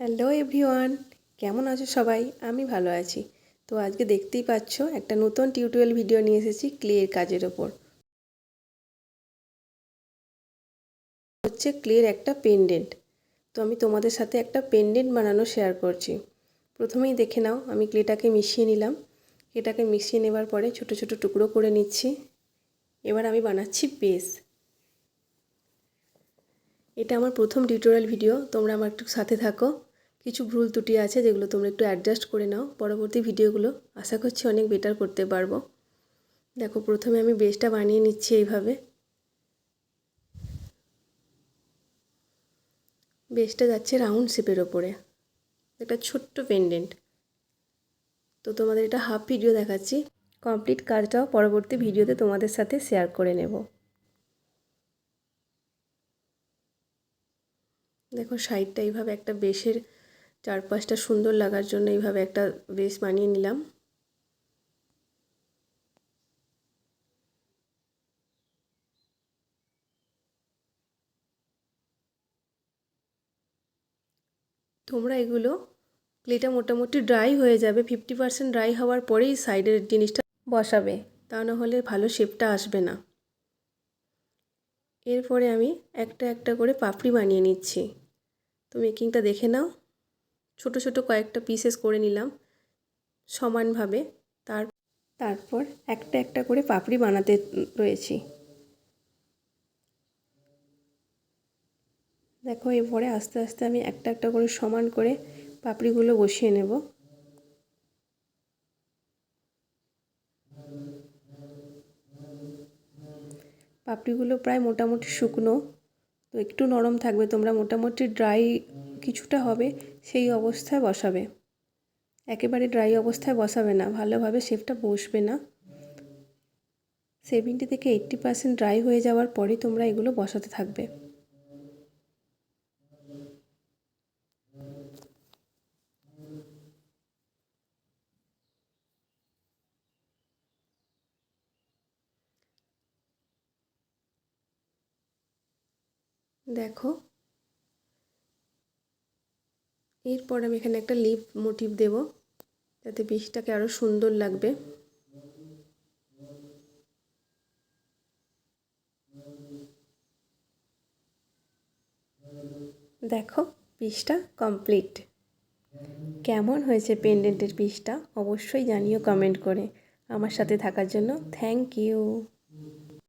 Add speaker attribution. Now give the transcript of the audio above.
Speaker 1: Hello everyone কেমন আছো সবাই? আমি ভালো আছি। তো আজকে দেখতেই পাচ্ছ, একটা নতুন টিউটোরিয়াল ভিডিও নিয়ে এসেছি ক্লের কাজের ওপর। হচ্ছে ক্লের একটা পেন্ডেন্ট তো আমি তোমাদের সাথে একটা পেন্ডেন্ট বানানো শেয়ার করছি। প্রথমেই দেখে নাও, আমি ক্লেটাকে মিশিয়ে নিলাম। এটাকে মিশিয়ে নেবার পরে ছোট ছোট টুকরো করে নিচ্ছি। এবার আমি বানাচ্ছি বেস এটা আমার প্রথম টিউটোরিয়াল ভিডিও তোমরা আমার একটু সাথে থাকো। কিছু ভুল ত্রুটি আছে যেগুলো তোমরা একটু অ্যাডজাস্ট করে নাও। পরবর্তী ভিডিওগুলো আশা করছি অনেক বেটার করতে পারব। দেখো, প্রথমে আমি বেসটা বানিয়ে নিচ্ছি এইভাবে। বেসটা যাচ্ছে রাউন্ড শেপের ওপরে। একটা ছোট্ট পেন্ডেন্ট তো তোমাদের এটা হাফ ভিডিও দেখাচ্ছি। কমপ্লিট কাজটাও পরবর্তী ভিডিওতে তোমাদের সাথে শেয়ার করে নেব। দেখো সাইডটা এইভাবে একটা বেশের চারপাশটা সুন্দর লাগার জন্য এইভাবে একটা বেশ বানিয়ে নিলাম। তোমরা এগুলো ক্লেটা মোটামুটি ড্রাই হয়ে যাবে, ফিফটি পার্সেন্ট ড্রাই হওয়ার পরেই সাইডের জিনিসটা বসাবে, তা না হলে ভালো শেপটা আসবে না। এরপরে আমি একটা একটা করে পাপড়ি বানিয়ে নিচ্ছি। তো মেকিংটা দেখে নাও। ছোট ছোট কয়েকটা পিসেস করে নিলাম সমানভাবে। তার তারপর একটা একটা করে পাপড়ি বানাতে রয়েছি। দেখো, এরপরে আস্তে আস্তে আমি একটা একটা করে সমান করে পাপড়িগুলো বসিয়ে নেব। পাপড়িগুলো প্রায় মোটামুটি শুকনো। তো একটু নরম থাকবে, তোমরা মোটামুটি ড্রাই কিছুটা হবে, সেই অবস্থায় বসাবে। একেবারে ড্রাই অবস্থায় বসাবে না, ভালোভাবে শেপটা বসবে না। সেভেন্টি থেকে এইট্টি পার্সেন্ট ড্রাই হয়ে যাওয়ার পরে তোমরা এগুলো বসাতে থাকবে। দেখো। এরপর আমি এখানে একটা লিপ মোটিভ দেব, যাতে বিষটাকে আরও সুন্দর লাগবে। দেখো পিসটা কমপ্লিট। কেমন হয়েছে পেন্ডেন্টের পিসটা অবশ্যই জানিও কমেন্ট করে। আমার সাথে থাকার জন্য থ্যাংক ইউ।